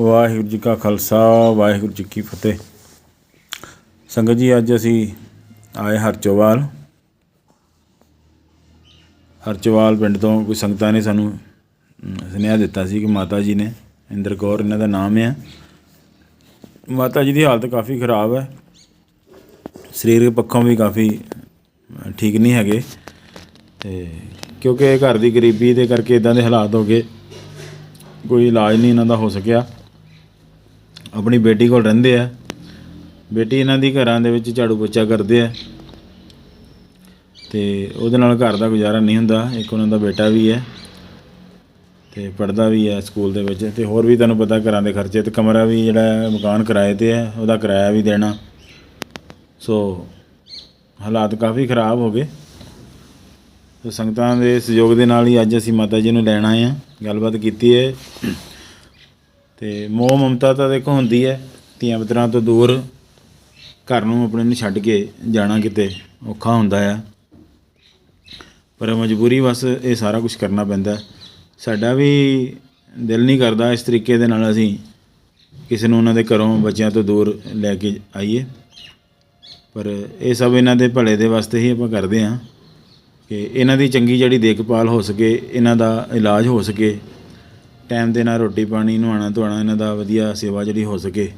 ਵਾਹਿਗੁਰੂ ਜੀ ਕਾ ਖਾਲਸਾ, ਵਾਹਿਗੁਰੂ ਜੀ ਕੀ ਫਤਿਹ। ਸੰਗਤ ਜੀ, ਅੱਜ ਅਸੀਂ ਆਏ ਹਰਚੋਵਾਲ। ਹਰਚੋਵਾਲ ਪਿੰਡ ਤੋਂ ਕੋਈ ਸੰਗਤਾਂ ਨੇ ਸਾਨੂੰ ਸੁਨੇਹਾ ਦਿੱਤਾ ਸੀ ਕਿ ਮਾਤਾ ਜੀ ਨੇ, ਇੰਦਰ ਕੌਰ ਇਹਨਾਂ ਦਾ ਨਾਮ ਹੈ ਮਾਤਾ ਜੀ ਦੀ ਹਾਲਤ ਕਾਫੀ ਖਰਾਬ ਹੈ। ਸਰੀਰਕ ਪੱਖੋਂ ਵੀ ਕਾਫੀ ਠੀਕ ਨਹੀਂ ਹੈਗੇ। ਤੇ ਕਿਉਂਕਿ ਘਰ ਦੀ ਗਰੀਬੀ ਦੇ ਕਰਕੇ ਇਦਾਂ ਦੇ ਹਾਲਾਤ ਹੋ ਗਏ। ਕੋਈ ਇਲਾਜ ਨਹੀਂ ਇਹਨਾਂ ਦਾ ਹੋ ਸਕਿਆ। ਆਪਣੀ ਬੇਟੀ ਕੋਲ ਰਹਿੰਦੇ ਆ। ਬੇਟੀ ਇਹਨਾਂ ਦੀ ਘਰਾਂ ਦੇ ਵਿੱਚ ਝਾੜੂ ਪੋਚਾ ਕਰਦੇ ਆ। ਤੇ ਉਹਦੇ ਨਾਲ ਘਰ ਦਾ ਗੁਜ਼ਾਰਾ ਨਹੀਂ ਹੁੰਦਾ। ਇੱਕ ਉਹਨਾਂ ਦਾ ਬੇਟਾ ਵੀ ਹੈ ਤੇ ਪੜਦਾ ਵੀ ਹੈ ਸਕੂਲ ਦੇ ਵਿੱਚ। ਤੇ ਹੋਰ ਵੀ ਤੁਹਾਨੂੰ ਪਤਾ ਘਰਾਂ ਦੇ ਖਰਚੇ ਤੇ ਕਮਰਾ ਵੀ ਜਿਹੜਾ ਮਕਾਨ ਕਿਰਾਏ ਤੇ ਹੈ, ਉਹਦਾ ਕਿਰਾਇਆ ਵੀ ਦੇਣਾ। ਸੋ ਹਾਲਾਤ ਕਾਫੀ ਖਰਾਬ ਹੋ ਗਏ। ਤੇ ਸੰਗਤਾਂ ਦੇ ਸਹਿਯੋਗ ਦੇ ਨਾਲ ਹੀ ਅੱਜ ਅਸੀਂ ਮਾਤਾ ਜੀ ਨੂੰ ਲੈਣ ਆਏ ਹਾਂ। ਗੱਲਬਾਤ ਕੀਤੀ ਹੈ। ਤੇ ਮੋਹ ਮਮਤਾ ਤਾਂ ਦੇਖੋ ਹੁੰਦੀ ਹੈ, ਧੀਆਂ ਪੁੱਤਰਾਂ ਤੋਂ ਦੂਰ ਘਰ ਨੂੰ ਆਪਣੇ ਨੂੰ ਛੱਡ ਕੇ ਜਾਣਾ ਕਿਤੇ ਔਖਾ ਹੁੰਦਾ ਆ। ਪਰ ਮਜਬੂਰੀ ਬਸ ਇਹ ਸਾਰਾ ਕੁਝ ਕਰਨਾ ਪੈਂਦਾ ਸਾਡਾ ਵੀ ਦਿਲ ਨਹੀਂ ਕਰਦਾ ਇਸ ਤਰੀਕੇ ਦੇ ਨਾਲ ਅਸੀਂ ਕਿਸੇ ਨੂੰ ਉਹਨਾਂ ਦੇ ਘਰੋਂ ਬੱਚਿਆਂ ਤੋਂ ਦੂਰ ਲੈ ਕੇ ਆਈਏ। ਪਰ ਇਹ ਸਭ ਇਹਨਾਂ ਦੇ ਭਲੇ ਦੇ ਵਾਸਤੇ ਹੀ ਆਪਾਂ ਕਰਦੇ ਹਾਂ ਕਿ ਇਹਨਾਂ ਦੀ ਚੰਗੀ ਜਿਹੜੀ ਦੇਖਭਾਲ ਹੋ ਸਕੇ, ਇਹਨਾਂ ਦਾ ਇਲਾਜ ਹੋ ਸਕੇ ਟਾਈਮ ਦੇ ਨਾਲ ਰੋਟੀ ਪਾਣੀ, ਨਹਾਉਣਾ ਧੋਣਾ, ਇਹਨਾਂ ਦਾ ਵਧੀਆ ਸੇਵਾ ਜਿਹੜੀ ਹੋ ਸਕੇ।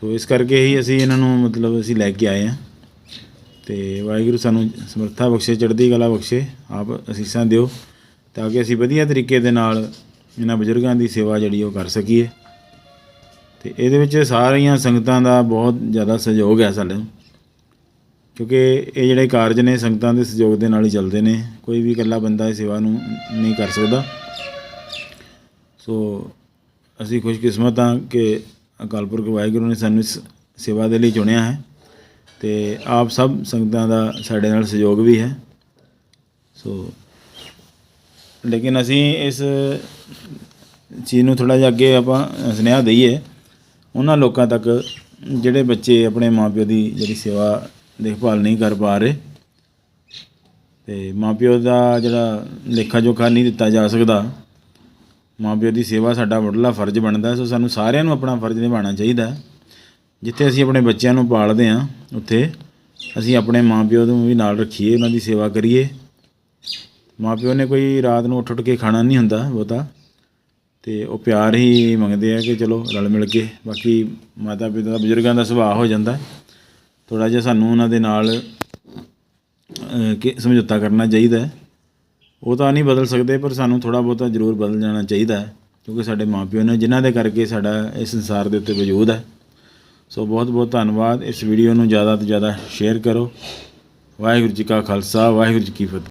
ਸੋ ਇਸ ਕਰਕੇ ਹੀ ਅਸੀਂ ਇਹਨਾਂ ਨੂੰ ਮਤਲਬ ਅਸੀਂ ਲੈ ਕੇ ਆਏ ਹਾਂ। ਤੇ ਵਾਹਿਗੁਰੂ ਸਾਨੂੰ ਸਮਰੱਥਾ ਬਖਸ਼ੇ, ਚੜ੍ਹਦੀ ਕਲਾ ਬਖਸ਼ੇ, ਆਪ ਅਸੀਸਾਂ ਦਿਓ ਤਾਂ ਕਿ ਅਸੀਂ ਵਧੀਆ ਤਰੀਕੇ ਦੇ ਨਾਲ ਇਹਨਾਂ ਬਜ਼ੁਰਗਾਂ ਦੀ ਸੇਵਾ ਜਿਹੜੀ ਉਹ ਕਰ ਸਕੀਏ। ਤੇ ਇਹਦੇ ਵਿੱਚ ਸਾਰੀਆਂ ਸੰਗਤਾਂ ਦਾ ਬਹੁਤ ਜ਼ਿਆਦਾ ਸਹਿਯੋਗ ਹੈ ਸਾਡੇ ਕਿਉਂਕਿ ਇਹ ਜਿਹੜੇ ਕਾਰਜ ਨੇ, ਸੰਗਤਾਂ ਦੇ ਸਹਿਯੋਗ ਦੇ ਨਾਲ ਹੀ ਚੱਲਦੇ ਨੇ। ਕੋਈ ਵੀ ਇਕੱਲਾ ਬੰਦਾ ਇਹ ਸੇਵਾ ਨੂੰ ਨਹੀਂ ਕਰ ਸਕਦਾ। ਸੋ ਅਸੀਂ ਖੁਸ਼ਕਿਸਮਤ ਹਾਂ ਕਿ ਅਕਾਲ ਪੁਰਖ ਵਾਹਿਗੁਰੂ ਨੇ ਸਾਨੂੰ ਇਸ ਸੇਵਾ ਦੇ ਲਈ ਚੁਣਿਆ ਹੈ ਤੇ ਆਪ ਸਭ ਸੰਗਤਾਂ ਦਾ ਸਾਡੇ ਨਾਲ ਸਹਿਯੋਗ ਵੀ ਹੈ। ਸੋ ਲੇਕਿਨ ਅਸੀਂ ਇਸ ਚੀਜ਼ ਨੂੰ ਥੋੜਾ ਜਿਹਾ ਅੱਗੇ ਆਪਾਂ ਸੁਨੇਹਾ ਦਈਏ, ਉਹਨਾਂ ਲੋਕਾਂ ਤੱਕ ਜਿਹੜੇ ਬੱਚੇ ਆਪਣੇ ਮਾਪਿਓ ਦੀ ਜਿਹੜੀ ਸੇਵਾ ਦੇਖਭਾਲ ਨਹੀਂ ਕਰ ਪਾ ਰਹੇ, ਤੇ ਮਾਪਿਓ ਦਾ ਜਿਹੜਾ ਲੇਖਾ ਜੋਖਾ ਨਹੀਂ ਦਿੱਤਾ ਜਾ ਸਕਦਾ ਮਾਪਿਓ ਦੀ ਸੇਵਾ ਸਾਡਾ ਮੁੱਢਲਾ ਫਰਜ਼ ਬਣਦਾ, ਸੋ ਸਾਨੂੰ ਸਾਰਿਆਂ ਨੂੰ ਆਪਣਾ ਫਰਜ਼ ਨਿਭਾਉਣਾ ਚਾਹੀਦਾ। ਜਿੱਥੇ ਅਸੀਂ ਆਪਣੇ ਬੱਚਿਆਂ ਨੂੰ ਪਾਲਦੇ ਹਾਂ, ਉੱਥੇ ਅਸੀਂ ਆਪਣੇ ਮਾਪਿਓ ਨੂੰ ਵੀ ਨਾਲ ਰੱਖੀਏ, ਉਹਨਾਂ ਦੀ ਸੇਵਾ ਕਰੀਏ। ਮਾਪਿਓ ਨੇ ਕੋਈ ਰਾਤ ਨੂੰ ਉੱਠ ਉੱਠ ਕੇ ਖਾਣਾ ਨਹੀਂ ਹੁੰਦਾ ਬਹੁਤਾ, ਤੇ ਉਹ ਪਿਆਰ ਹੀ ਮੰਗਦੇ ਆ ਕਿ ਚਲੋ ਰਲ ਮਿਲ ਕੇ, ਬਾਕੀ ਮਾਤਾ ਪਿਤਾ ਦਾ ਬਜ਼ੁਰਗਾਂ ਦਾ ਸੁਭਾਅ ਹੋ ਜਾਂਦਾ। ਥੋੜਾ ਜਿਹਾ ਸਾਨੂੰ ਉਹਨਾਂ ਦੇ ਨਾਲ ਕਿ ਸਮਝੌਤਾ ਕਰਨਾ ਚਾਹੀਦਾ ਹੈ। ਉਹ ਤਾਂ ਨਹੀਂ ਬਦਲ ਸਕਦੇ, ਪਰ ਸਾਨੂੰ ਥੋੜਾ ਬਹੁਤਾ ਜ਼ਰੂਰ ਬਦਲ ਜਾਣਾ ਚਾਹੀਦਾ ਹੈ, ਕਿਉਂਕਿ ਸਾਡੇ ਮਾਪਿਓ ਨੇ ਜਿਨ੍ਹਾਂ ਦੇ ਕਰਕੇ ਸਾਡਾ ਇਸ ਸੰਸਾਰ ਦੇ ਉੱਤੇ ਵਜੂਦ ਹੈ। ਸੋ ਬਹੁਤ ਬਹੁਤ ਧੰਨਵਾਦ, ਇਸ ਵੀਡੀਓ ਨੂੰ ਜ਼ਿਆਦਾ ਤੋਂ ਜ਼ਿਆਦਾ ਸ਼ੇਅਰ ਕਰੋ। ਵਾਹਿਗੁਰੂ ਜੀ ਕਾ ਖਾਲਸਾ, ਵਾਹਿਗੁਰੂ ਜੀ ਕੀ ਫਤਿਹ।